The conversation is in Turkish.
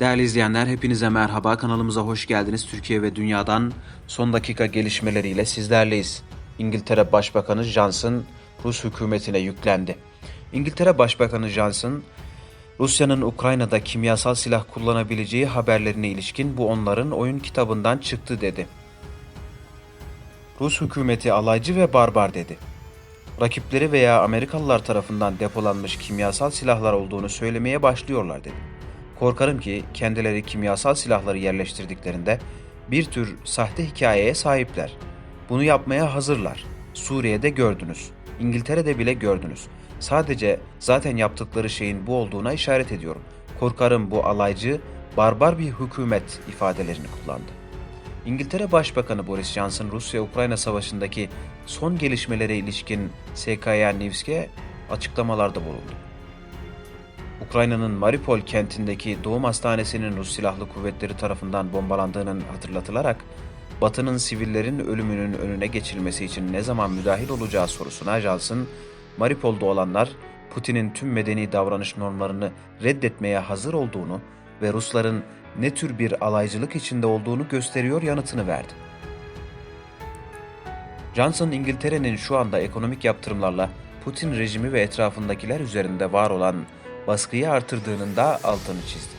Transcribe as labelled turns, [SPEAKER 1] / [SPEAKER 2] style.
[SPEAKER 1] Değerli izleyenler hepinize merhaba kanalımıza hoş geldiniz. Türkiye ve dünyadan son dakika gelişmeleriyle sizlerleyiz. İngiltere Başbakanı Johnson Rus hükümetine yüklendi. İngiltere Başbakanı Johnson Rusya'nın Ukrayna'da kimyasal silah kullanabileceği haberlerine ilişkin bu onların oyun kitabından çıktı dedi. Rus hükümeti alaycı ve barbar dedi. Rakipleri veya Amerikalılar tarafından depolanmış kimyasal silahlar olduğunu söylemeye başlıyorlar dedi. Korkarım ki kendileri kimyasal silahları yerleştirdiklerinde bir tür sahte hikayeye sahipler. Bunu yapmaya hazırlar. Suriye'de gördünüz. İngiltere'de bile gördünüz. Sadece zaten yaptıkları şeyin bu olduğuna işaret ediyorum. Korkarım bu alaycı, barbar bir hükümet ifadelerini kullandı. İngiltere Başbakanı Boris Johnson Rusya-Ukrayna savaşındaki son gelişmelere ilişkin SKA News'e açıklamalarda bulundu. Ukrayna'nın Mariupol kentindeki doğum hastanesinin Rus silahlı kuvvetleri tarafından bombalandığının hatırlatılarak Batı'nın sivillerin ölümünün önüne geçilmesi için ne zaman müdahil olacağı sorusuna Johnson, Mariupol'da olanlar Putin'in tüm medeni davranış normlarını reddetmeye hazır olduğunu ve Rusların ne tür bir alaycılık içinde olduğunu gösteriyor yanıtını verdi. Johnson, İngiltere'nin şu anda ekonomik yaptırımlarla Putin rejimi ve etrafındakiler üzerinde var olan baskıyı artırdığının da altını çizdi.